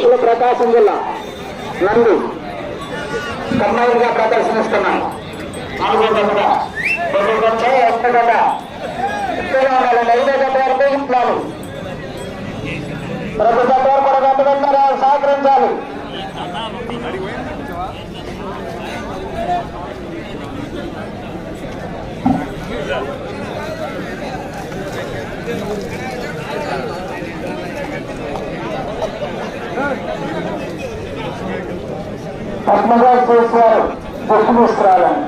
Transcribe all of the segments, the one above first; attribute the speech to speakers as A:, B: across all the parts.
A: పురుషుల ప్రకాశం జిల్లా నందు కర్ణాటక ప్రదర్శిస్తున్నాను నాలుగో గంట రెండు గంట ఒక్క గంట ఇక్కడ ఐదో గంట వరకు ప్రతి గంట వరకు కూడా గంట వెళ్తారా సహకరించాలి. పద్మగా చేశారు గుర్తు తీసుకురావాలని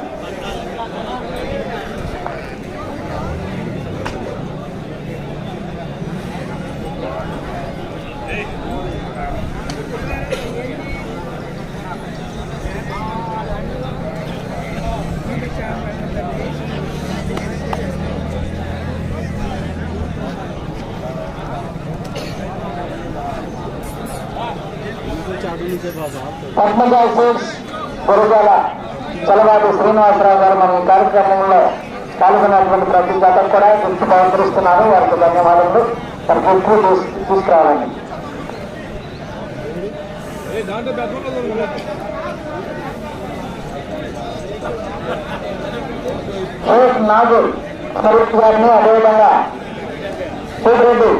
A: పద్మజా సీట్స్ గురుజాల చలవాటి శ్రీనివాసరావు గారు మన ఈ కార్యక్రమంలో పాల్గొన్నటువంటి ప్రతి గతం కూడా గుర్తు బహుకరిస్తున్నారు వారికి ధన్యవాదాలు వారి గుర్తు తీసు- తీసుకురావాలండి. నాగూర్ స్వరూప్ గారిని అదేవిధంగా సూర్రెడ్డి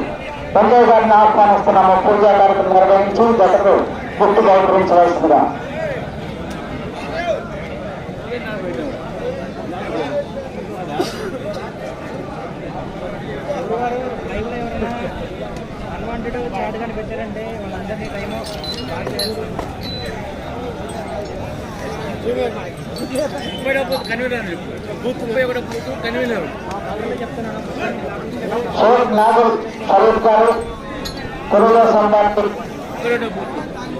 A: వెంకయ్య గారిని ఆహ్వానిస్తున్నాము. పూజా కార్యక్రమం నిర్వహించి జతకు గుర్తు
B: చెప్తున్నాను
A: షేక్ నాగూర్ ఫరూక్ గారు కురులో సంబంధి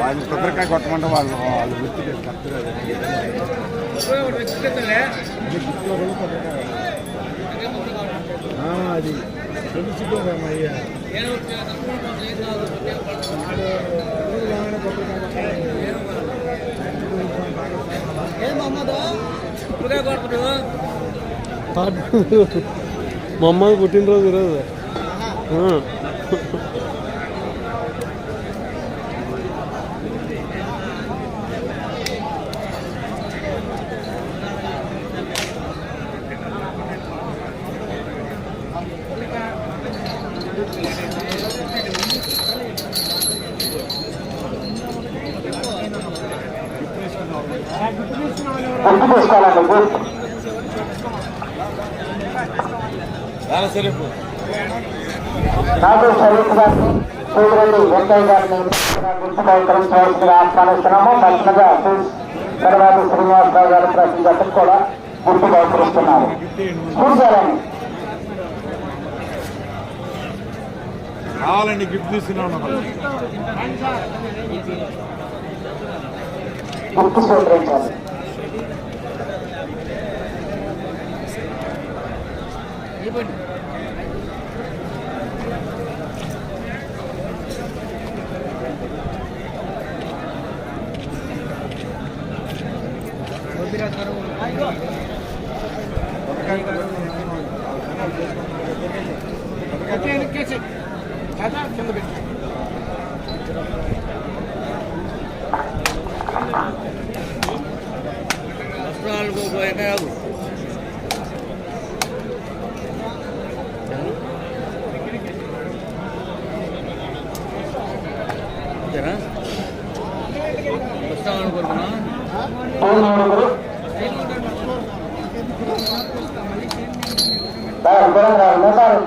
C: వాళ్ళు కొబ్బరికాయ కొట్టమంటే వాళ్ళు వాళ్ళు గుర్తు కరెక్ట్గా
B: ముప్పై ఒకటి వ్యక్తిగతంగా
C: అది తెలుసుకోదమ్మయ్యా
B: ముప్పై కొడుకుడు
D: మా అమ్మ పుట్టినరోజు ఈరోజు
A: నాగూర్ షరీఫ్ గారిని సూర్రెడ్డి వెంకయ్య గారిని గుర్తు బహుకరించవలసిందిగా ఆహ్వానిస్తున్నాము పక్కనగా తర్వాత శ్రీనివాసరావు గారు ప్రతి జతకు కూడా గుర్తు బహుకరిస్తున్నారు కూర్చోాలని
C: కావాలండి గిఫ్ట్ తీసుకున్నాను
A: గుర్తు స్వీకరించాలి
B: వస్త్రాలకు పోయాక అంతేనా వస్తామనుకుంటున్నా
A: పూర్ణిముడు సార్ దూరంగా ఉన్నారు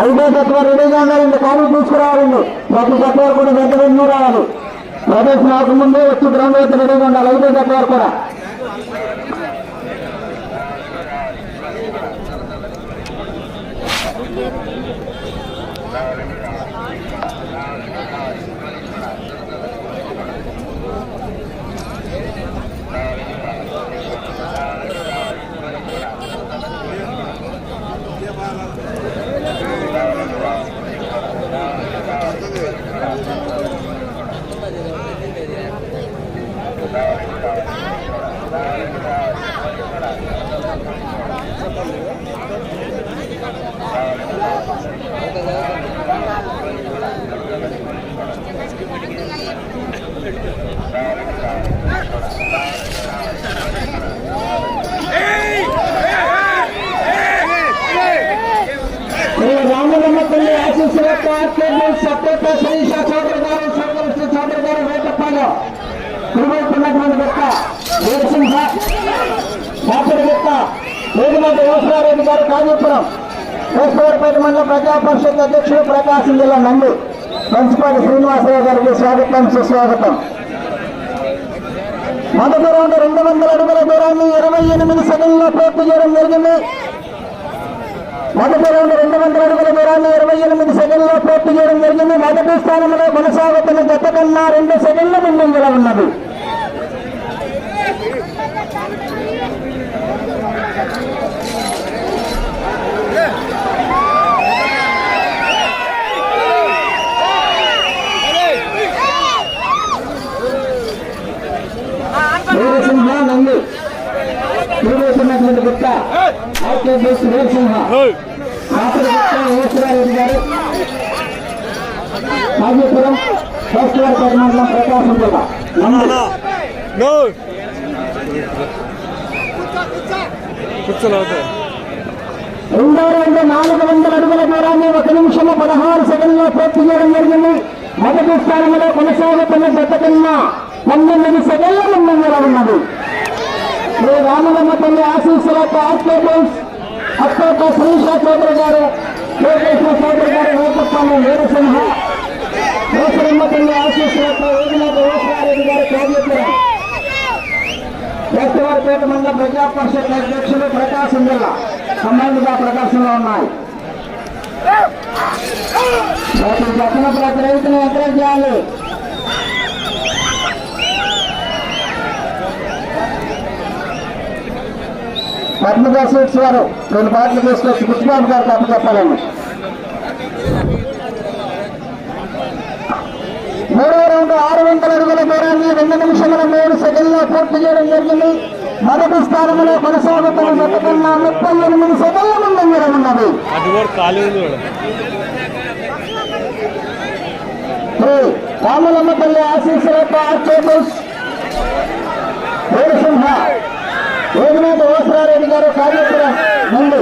A: ఐదో తత్వ రెడీగా ఉండాలండి కానీ తీసుకురావాలండి ప్రతి తత్వాలు కూడా దగ్గర వెంటనే రావాలి ప్రదర్శన అవకముందే వచ్చి గ్రౌండ్ అయితే రెడీగా ఉండాలి ఐదో తత్వాలు కూడా. శ్రీ రామలమ్మ తల్లి ఆశీస్సులతో సత్యత శ్రీష చౌదరి గారు సోదరి చౌదరి గారు వేటప్పాలు కురువైపున్నటువంటి గొప్ప వీరసింహ శాస్త్రి గొప్ప వేదిమతి ఓసరారెడ్డి గారు కాజీపురం కేశవరపేట మండల ప్రజా పరిషత్ అధ్యక్షుడు ప్రకాశం జిల్లా నంది మంచిపాటి శ్రీనివాసరావు గారికి స్వాగతం సుస్వాగతం. మొదటి రౌండ్ రెండు వందల అడుగుల దూరాన్ని ఇరవై ఎనిమిది సెకండ్లో పూర్తి చేయడం జరిగింది. మొదటి రౌండ్ రెండు వందల అడుగుల దూరాన్ని ఇరవై ఎనిమిది సెకండ్లో పూర్తి చేయడం జరిగింది. మొదటి స్థానంలో కొనసాగుతున్న గత కన్నా రెండు సెకండ్ల ముందంజలో ఉన్నది వీరసింహ నంది చూడేస్తున్నటువంటి గుట్ట ఈశ్వరారెడ్డి గారు. మండలం ప్రకాశం జిల్లా.
D: కూర్చొని అవుతాయి
A: రెండో రౌండ్ నాలుగు వందల అడుగుల దూరాన్ని ఒక నిమిషము పదహారు సెకండ్లో పూర్తి చేయడం జరిగింది. మొదటి స్థానంలో కొనసాగుతున్న జత కన్నా పంతొమ్మిది సెకండ్ల ముందంజలో ఉన్నది. శ్రీ రామలమ్మ తల్లి ఆశీస్సులతో ఆర్కేబుల్స్ అక్కోట శ్రీషా చౌదరి గారు లోకేశ్వర చౌదరి గారు వేపప్పల్లి వీరసింహ తల్లి ఆశీస్సులతో వేదినాథ ఓశ్వరారెడ్డి గారు కావ్యపురం కేశవారిపేట మండల ప్రజా పరిషత్ అధ్యక్షులు ప్రకాశం జిల్లా సంబంధిత ప్రకాశంలో ఉన్నాయి. ప్రతి రైతును ఎంకరేజ్ చేయాలి పద్మజ సీట్స్ వారు రెండు పాటలు తీసుకొచ్చి కృష్ణబాబు గారికి అప్పచెప్పాలండి మూడో రౌండ్ ఆరు వందల అడుగుల దూరాన్ని రెండు నిమిషముల మూడు సెకండ్లో పూర్తి చేయడం జరిగింది. మొదటి స్థానంలో కొనసాగుతున్న జత కన్నా ముప్పై ఎనిమిది సెకండ్ల ముందంజల ఉన్నది. రామలమ్మ తల్లి ఆశీస్సులతో ఆర్కేబుల్స్ వీరసింహ వేదినాథ వాసరారెడ్డి గారు కార్యక్రమం నుండి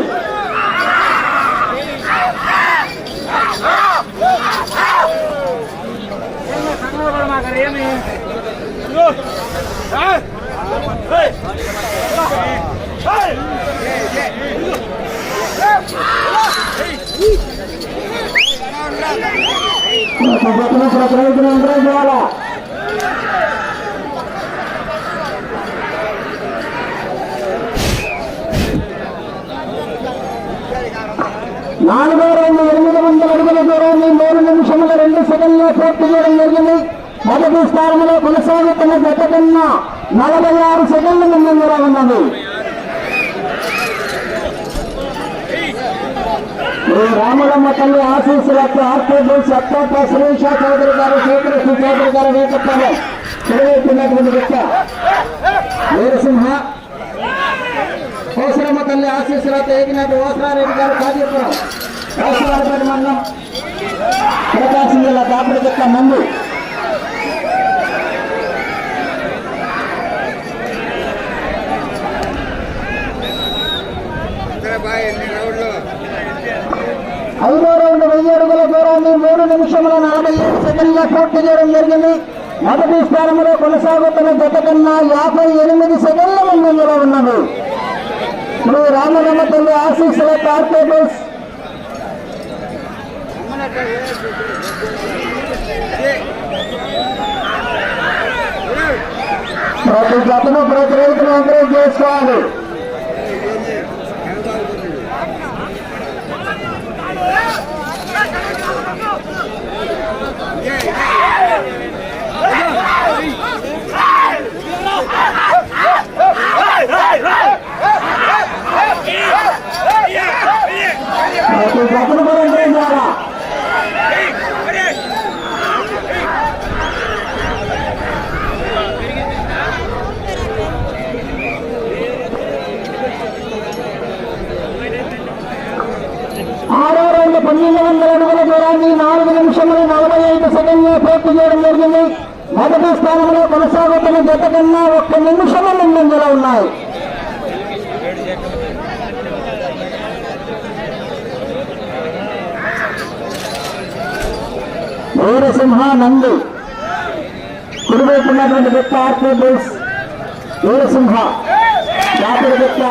A: ప్రతి జతన ప్రతి రైతును ఎంకరేజ్ చేయాలా నాలుగో రెండు ఎనిమిది వందల అడుగుల దూరాన్ని మూడు నిమిషముల రెండు సెకండ్లో పూర్తి చేయడం జరిగింది. మొదటి స్థానంలో కొనసాగుతున్న జత కన్నా నలభై ఆరు సెకండ్ల ముందంజలో ఉన్నది. శ్రీ రామలమ్మ తల్లి ఆశీస్సులతో ఆర్టీబుల్ సత్తాప సురేష చౌదరి గారు శ్రీకృష్ణ చౌదరి గారు వేకప్పలో చెలవేస్తున్నటువంటి వ్యక్త వీరసింహ. కోసరమ్మ తల్లి ఆశీస్సులతో ఏగినట్టు ఓసరారెడ్డి గారు కాజీపురం కోసరాలపేట మండలం ప్రకాశం జిల్లా దాపడి చెట్ల నందు ఐదో రౌండ్ వెయ్యి అడుగుల దూరాన్ని మూడు నిమిషముల నలభై ఏడు సెకండ్ల పూర్తి చేయడం జరిగింది. మొదటి స్థానంలో కొనసాగుతున్న జత కన్నా యాభై ఎనిమిది సెకండ్ల ముందంజలో ఉన్నది. నువ్వు రామరమ్మ తల్లి ఆశీస్సుల కార్పొరేటర్స్ ప్రతి జతను ప్రతి రైతులు అందరూ చేసుకోవాలి ప్రతి జతను కూడా చేయాలా ఆరో రెండు పన్నెండు వందల అడుగుల దూరాన్ని నాలుగు నిమిషములు నలభై ఐదు సెకండ్లు పూర్తి చేయడం జరిగింది మొదటి స్థానంలో కొనసాగుతున్న జత కన్నా ఒక్క నిమిషము కూడా ఉన్నారు. వీరసింహ నందు కుడివైపు ఉన్నటువంటి బెట్ట ఆర్పీ వీరసింహ జాతీయ బెట్ట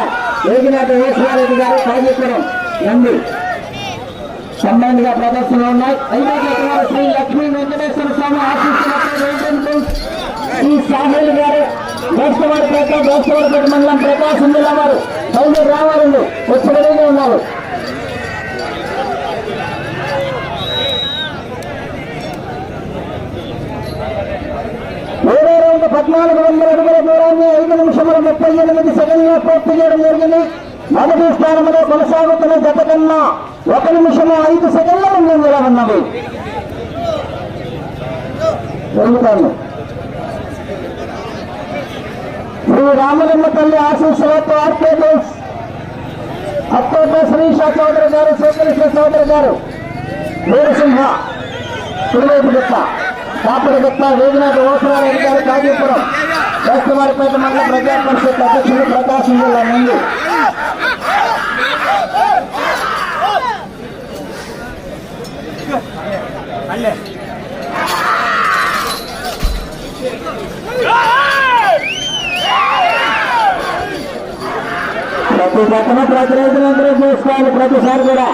A: వేగినాథ వేశ్వరారెడ్డి గారు కాజీపురం నంది. కంబైన్గా ప్రదర్శనలు ఉన్నాయి. ఐదో శ్రీ లక్ష్మీ వెంకటేశ్వర స్వామి ఆశీస్సులతో ఈ సాహిల్ గారు దోస్తవారిపేట దోస్తవారిపేట మండలం ప్రకాశం జిల్లా వారు బయలుదేరి రావాలండి వచ్చి రెడీగా ఉన్నారు మూడో రౌండ్ పద్నాలుగు వందల అడుగుల దూరాన్ని ఐదు నిమిషముల ముప్పై ఎనిమిది సెకండ్లో పూర్తి చేయడం జరిగింది మొదటి స్థానంలో కొనసాగుతున్న గత కన్నా ఒక నిమిషము ఐదు సెకండ్ల ముందు ఉన్నది జరుగుతాను శ్రీ రామలింగ తల్లి ఆశీస్సులతో ఆర్కేటర్స్ అత్తోట శ్రీష చౌదరి గారు శ్రీకృష్ణ చౌదరి గారు వీరసింహ కుడివైపు గుట్ట కాపుడు గుట్ట వేదినాథ ఓసరారెడ్డి గారు కాజీపురం. వేస్తవారిపేట మండల ప్రజా పరిషత్ అధ్యక్షులు ప్రకాశం జిల్లా నుండి ప్రతి పక్కన ప్రతి రైతులందరూ చూసుకోవాలి ప్రతిసారి కూడా.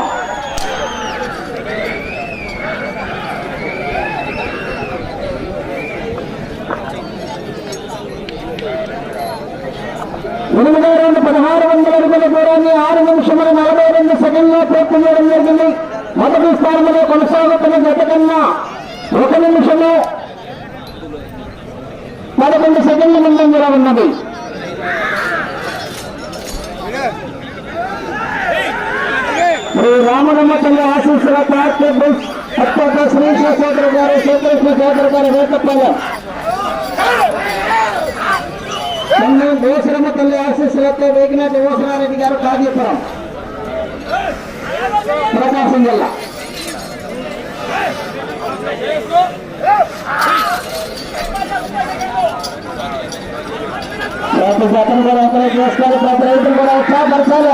A: ఎనిమిదో రెండు పదహారు వందల అడుగుల దూరాన్ని ఆరు నిమిషముల నలభై రెండు సెకండ్లో పూర్తి చేయడం జరిగింది. మొదటి స్థానంలో కొనసాగుతున్న జత కన్నా ఒక నిమిషము పదకొండు సెకండ్ల ముందంజలో ఉన్నది శ్రీ రామరమ్మ తల్లి ఆశీస్సుల కార్తీక్ బుల్స్ అత్యంత శ్రీ శేషేశ్వర గారు శ్రీకృష్ణ చౌదరి గారు వేటపల్లెం చెన్నై దేశరమ్మ తల్లి ఆశీస్సులతో వేగినాటి ఓసరారెడ్డి గారు కాజీపురం ప్రకాశం జిల్లా ప్రతి జతను కూడా ఎంకరేజ్ చేసుకోవాలి ప్రతి రైతులు కూడా ఉత్సాహపరచాలి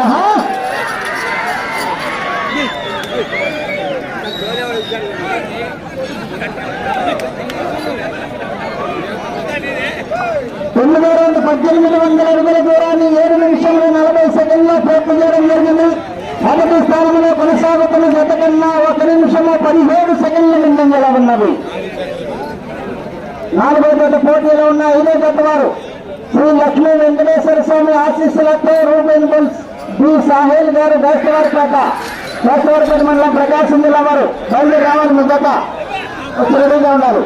A: తొమ్మిది రెండు పద్దెనిమిది వందల అడుగుల దూరాన్ని ఏడు నిమిషంలో నలభై సెకండ్లో పూర్తి చేయడం జరిగింది మొదటి స్థానంలో కొనసాగుతున్న జత కన్నా ఒక నిమిషము పదిహేడు సెకండ్ల ముందంజలో ఉన్నది నాలుగో జత పోటీలో ఉన్న ఐదో జత వారు శ్రీ లక్ష్మీ వెంకటేశ్వర స్వామి ఆశీస్సులతో రూపెన్ బుల్స్ బి సాహేల్ గారు దోస్తవారిపేట దోస్తవారిపేట మండలం ప్రకాశం జిల్లా వారు. బయలుదేరి రావాలి జత వచ్చి రెడీగా ఉన్నారు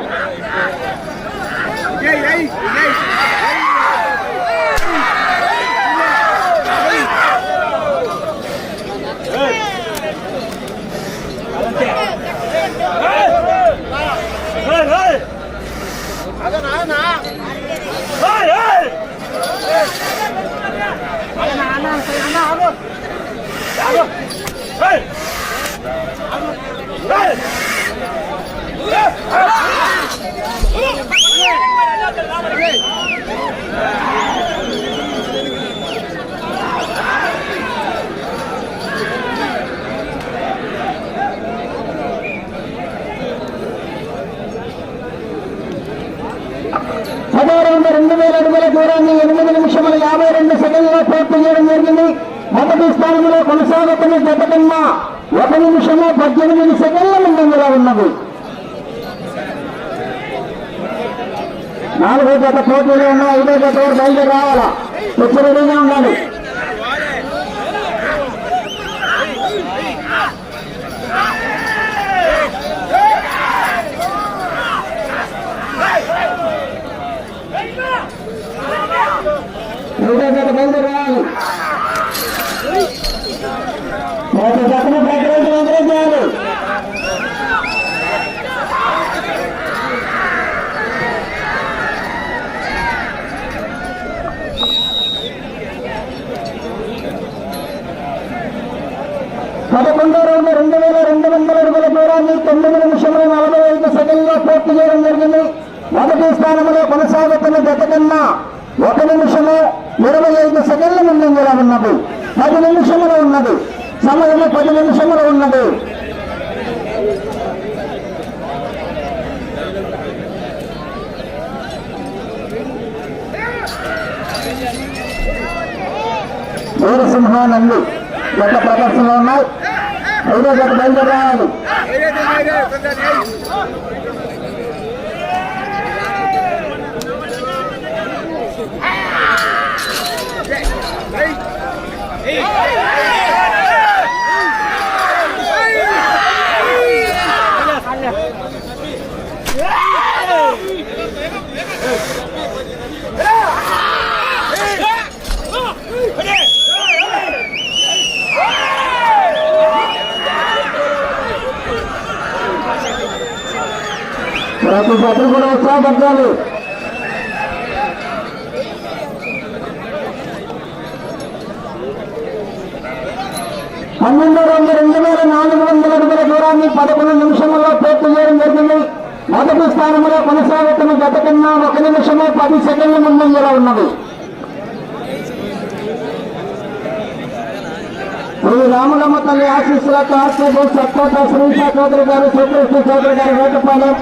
A: పదహారు వందల రెండు వేల అడుగుల దూరాన్ని ఎనిమిది నిమిషముల యాభై రెండు సెకండ్లలో పూర్తి చేయడం జరిగింది. మొదటి స్థానంలో కొనసాగుతున్న జత కన్నా ఒక నిమిషము పద్దెనిమిది సెకండ్ల ముందుగా ఉన్నది. నాలుగో జత పోటీలో ఉన్న ఐదో జత బయలుదేరి రావాలా? ఉండాలి ఐదో జత బయలుదేరి రావాలి మొదటి జతను ప్రకటించి అందరూ చేయాలి పదకొండో రోజు రెండు వేల రెండు వందల అడుగుల దూరాన్ని తొమ్మిది నిమిషంలో నలభై ఐదు సెకండ్లో పూర్తి చేయడం జరిగింది. మొదటి స్థానంలో కొనసాగుతున్న జత కన్నా ఒక నిమిషము ఇరవై ఐదు సెకండ్ల ముందంజలో ఉన్నది పది నిమిషములు ఉన్నది సమయము పది నిమిషములు ఉన్నది వీరసింహానంది జత ప్రదర్శనలో ఉన్నాయి ఐదో జత బయలుదేరాలి ప్రతి జతలు కూడా ఉత్సాహపడాలి పన్నెండు రెండు రెండు వేల నాలుగు వందల అడుగుల దూరాన్ని పదకొండు నిమిషంలో పూర్తి చేయడం జరిగింది. మొదటి స్థానంలో కొనసాగుతున్న గత కన్నా ఒక నిమిషము పది సెకండ్ల ముందంజలో ఉన్నది. శ్రీ రాములమ్మ తల్లి ఆశీస్సులతో ఆశ్రయ సత్కోట శ్రీషా చౌదరి గారు శ్రీకృష్ణ చౌదరి గారు వేటపాలెం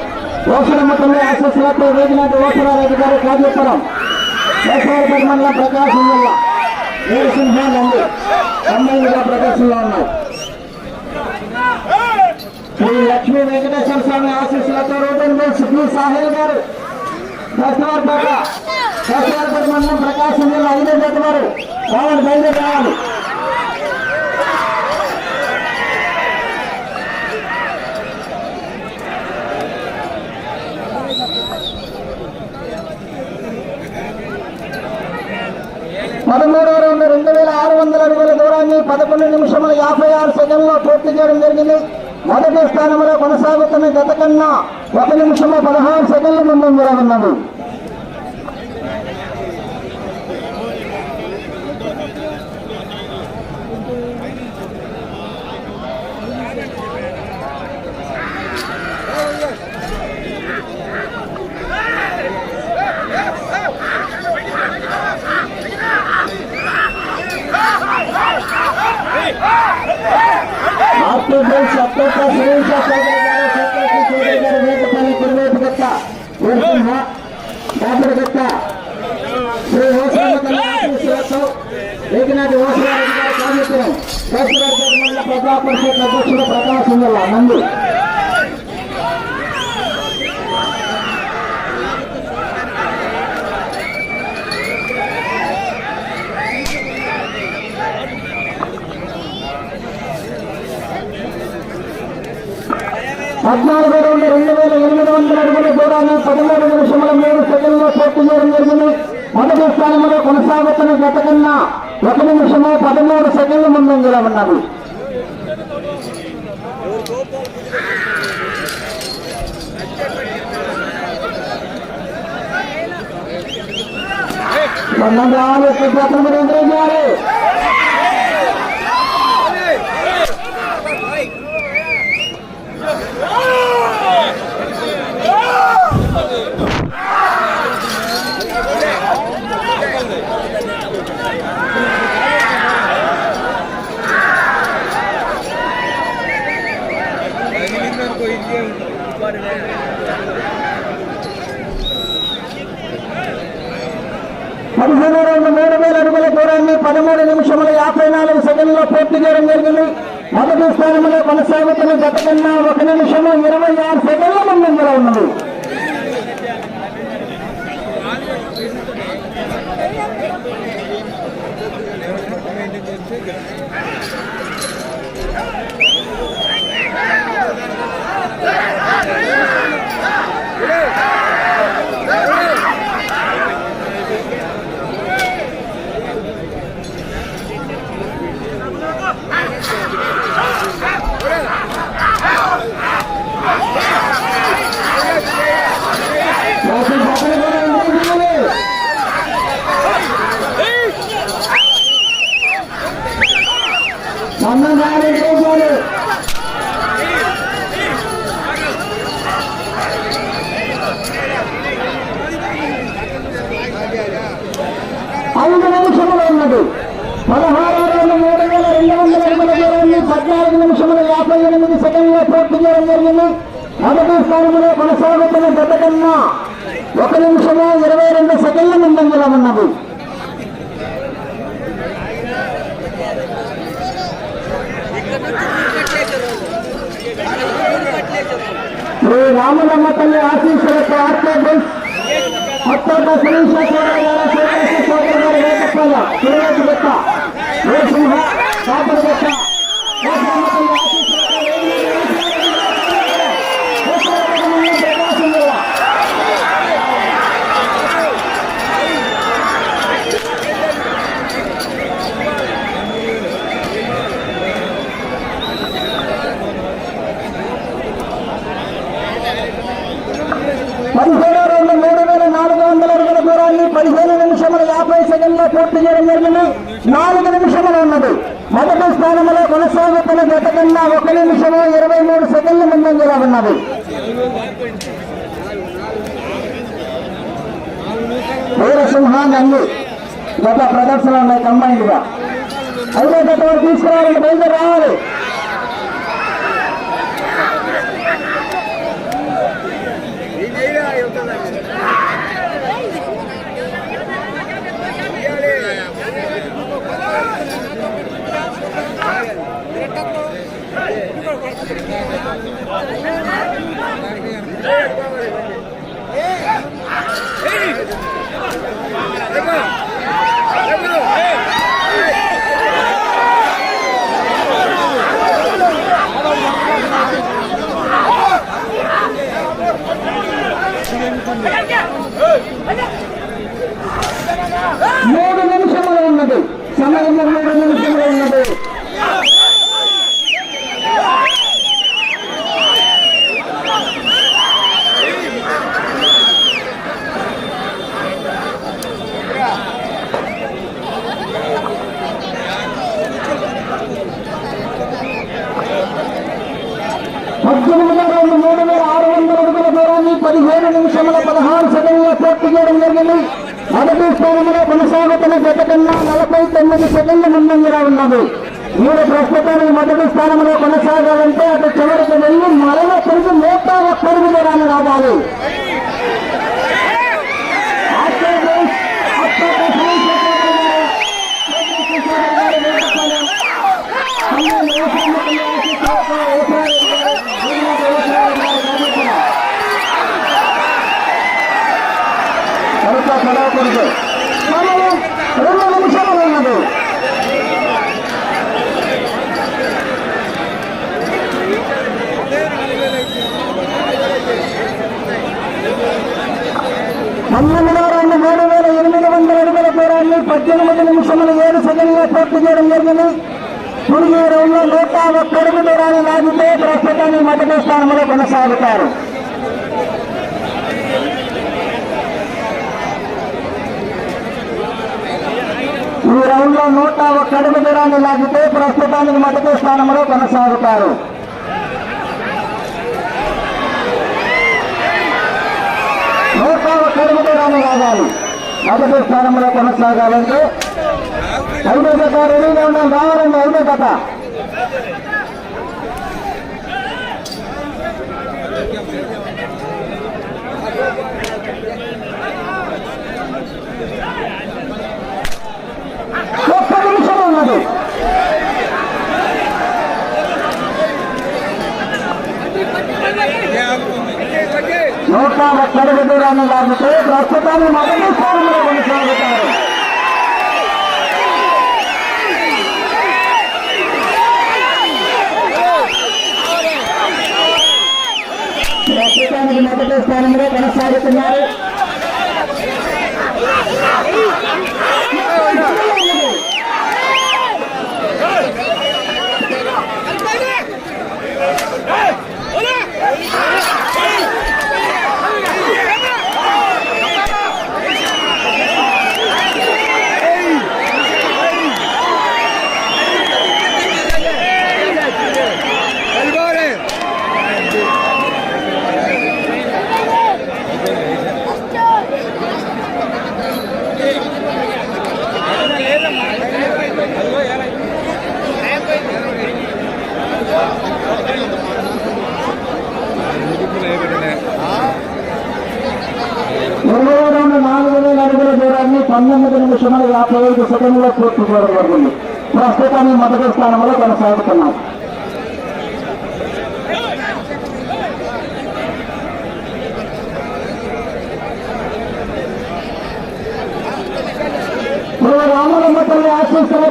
A: ఓసరమ్మ తల్లి ఆశీస్సులతో వేదినాథ్ ఓసరారెడ్డి గారు కాజేపురం మండలం ప్రకాశం జిల్లా. వీరసింహానంది అమ్మాయిలుగా ప్రదర్శనలో ఉన్నాయి శ్రీ లక్ష్మీ వెంకటేశ్వర స్వామి ఆశీస్సులతో రోడ్డు బోల్స్ సాహిల్ గారు కేశవరపేట కేశవరపేట మండలం ప్రకాశం జిల్లా ఐదో జత వారు కావాలి బయలుదేరి రావాలి పదమూడవ వందల అడుగుల దూరాన్ని పదకొండు నిమిషముల యాభై ఆరు సెకండ్లో పూర్తి చేయడం జరిగింది. మొదటి స్థానంలో కొనసాగుతున్న గత కన్నా ఒక నిమిషంలో పదహారు సెకండ్ల ముందు ఉన్నది ఆర్టీపీ సత్యత సురేష చౌదరి గారు సత్యశ్రీ చౌదరి గారు వేటపల్లి తిరువేటి గట్ట వీరసింహ డాక్టర్ గట్ట శ్రీ ఓసరమ్మ తల్లి ఆశీస్సులతో ఏకనాథి ఓసరారెడ్డి మండల ప్రజా పరిషత్ అధ్యక్షుడు ప్రకాశం జిల్లా నందు. పద్నాలుగు రెండు రెండు వేల ఎనిమిది వందల అడుగుల దూరాన్ని పదమూడు నిమిషముల మూడు సెకండ్లో పూర్తి చేయడం జరిగింది మొదటి స్థానంలో కొనసాగుతున్న గత కన్నా ఒక నిమిషము పదమూడు సెకండ్ల ముందంజలో ఉన్నది వందనాలు సుబ్రహ్మణ్యం రెడ్డి పదిహేను రెండు మూడు వేల అడుగుల దూరాన్ని పదమూడు నిమిషముల యాభై నాలుగు సెకండ్లో పూర్తి చేయడం జరిగింది. మొదటి స్థానంలో కొనసాగుతున్న గత కన్నా ఒక నిమిషము ఇరవై ఆరు సెకండ్ల ముందంజలో ఉన్నది. Yeah! మొత్తం సురేష్ సోదరు గారు సురేష్ సోదరు గారు వేటపాల సురేష్ బెట్ట నరసింహ కాపర్ బెట్ట రామలమ్మ తల్లి ఆశీస్సులకు ప్రకాశం జిల్లా పదిహేను రెండు మూడు వేల నాలుగు వందల అడుగుల దూరాన్ని పదిహేను నిమిషముల యాభై సెకండ్లో పూర్తి చేయడం జరిగింది. నాలుగు నిమిషములు ఉన్నది. మొదటి స్థానంలో కొనసాగుతున్న గత కన్నా ఒక నిమిషము ఇరవై మూడు సెకండ్ల ముందంజలో ఉన్నది. వీరసింహాన్ని గత ప్రదర్శన ఉన్నాయి కంబైన్డ్గా. అయితే గత వరకు తీసుకురావాలని బయలుదేరి రావాలి మూడు నిమిషములు ఉన్నది సమయం మూడు నిమిషములు ఉన్నది పద్దెనిమిది రెండు మూడు వేల ఆరు వందల అడుగుల దూరాన్ని పదిహేను నిమిషముల పదహారు సెకండ్ల పూర్తి చేయడం మొదటి స్థానంలో కొనసాగుతున్న గత కన్నా నలభై తొమ్మిది సెకండ్ల ముందంజలో ఉన్నది. మీరు ప్రస్తుతానికి మొదటి స్థానంలో కొనసాగాలంటే అటు చివరికి వెళ్ళి మరల తిరిగి నూట ఒక్కడికి దూరాన్ని రావాలి. రెండు నిమిషాలు ఉన్నది. పన్నెండు రెండు మూడు వేల ఎనిమిది వందల అడుగుల దూరాన్ని పద్దెనిమిది నిమిషములు ఏడు సెకండ్లో పూర్తి చేయడం జరిగింది. తొలి రౌండ్లో నూట ఒక్క అడుగు దూరాన్ని లాగితే ప్రస్తుతాన్ని మొదటి స్థానంలో కొనసాగుతారు. ఈ రౌండ్లో నూట ఒక్క అడుగు దూరాన్ని లాగితే ప్రస్తుతానికి మొదటి స్థానంలో కొనసాగుతారు. నూట ఒక్క అడుగు దూరాన్ని లాగాలి. మొదటి స్థానంలో కొనసాగాలంటే ఐదో గత రెండు రావాలండి ఐదో గత ఒక్క నిమిషం నూట ఒక్కడుగు దూరాన్ని ప్రస్తుతాన్ని మొదటి స్థానంలో కొనసాగుతారు. ప్రస్తుతానికి మొదటి స్థానంలో కొనసాగుతున్నారు మూడవ రౌండ్ నాలుగు వేల అడుగుల దూరాన్ని పంతొమ్మిది నిమిషముల యాభై ఐదు సెకండ్లో పూర్తి చేయడం జరిగింది ఈ మొదటి స్థానంలో కొనసాగుతున్నాం ఇప్పుడు రామలమ్మ తల్లి ఆశిస్తున్న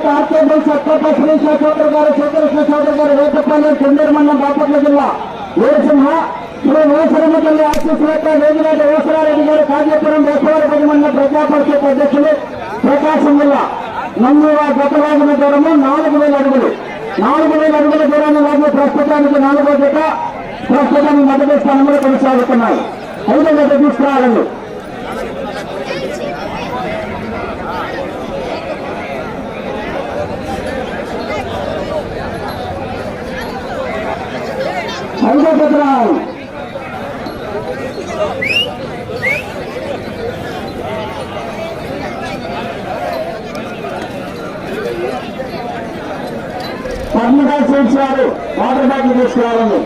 A: శ్రీ చౌదరి గారు శ్రీకృష్ణ చౌదరి గారు వేటపల్లి చంద్రమండలం బాపట్ల జిల్లా వీరసింహ శ్రీ వేసరమ్మ తల్లి ఆశిస్తున్న వేసరారెడ్డి గారు మండల అధ్యక్షులు ప్రకాశం జిల్లా నందువ గతరాజుల దూరము నాలుగు వేల అడుగులు. నాలుగు వేల అడుగుల దూరాన్ని లాగి ప్రస్తుతానికి నాలుగో జత ప్రస్తుతానికి మొదటి స్థానంలో కొనసాగుతున్నాయి. ఐదో జత తీసుకురావాలండి ఐదో జత రావాలి. పద్మగా వాటర్ బాటిల్ తీసుకురావాలండి